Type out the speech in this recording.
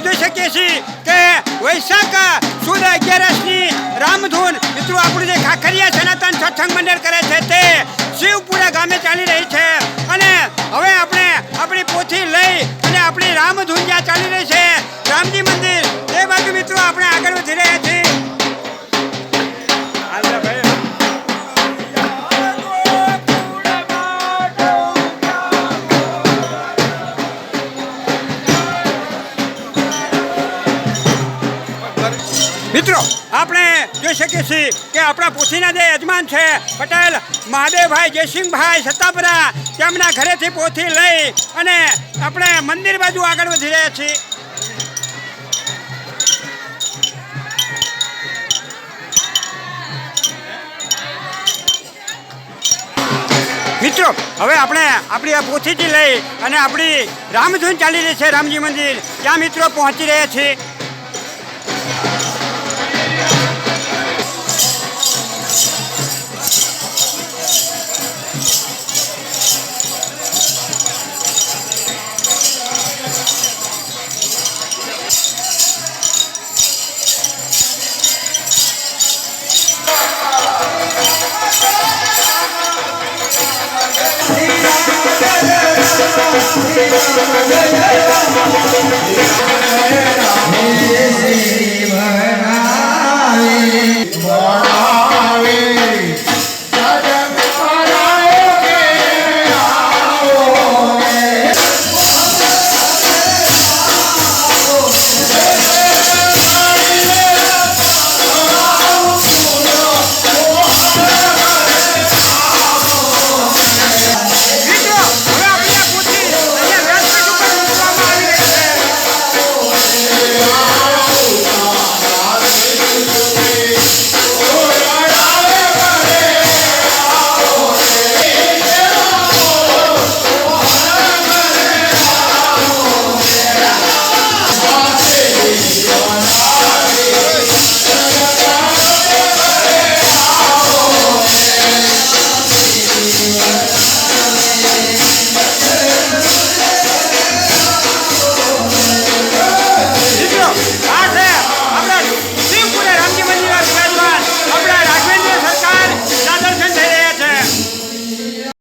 જોઈ શકીએ છીએ કે વૈશાખ સુદ અગિયારસની રામધૂન મિત્રો આપણું જે ખાખરિયા સનાતન સત્સંગ મંડળ કરે છે તે શિવપુરા મિત્રો, આપણે જોઈ શકીએ છીએ કે આપણા પોથીના જે યજમાન છે, પટેલ મહાદેવભાઈ જયસિંહભાઈ સત્તાપરા તેમના ઘરેથી પોથી લઈ અને આપણે મંદિર બાજુ આગળ વધી રહ્યા છીએ. મિત્રો, હવે આપણે આપણી આ પોથીથી લઈ અને આપણી રામધૂન ચાલી રહી છે રામજી મંદિર. ત્યાં મિત્રો પહોંચી રહ્યા છીએ. Yeah, yeah, yeah.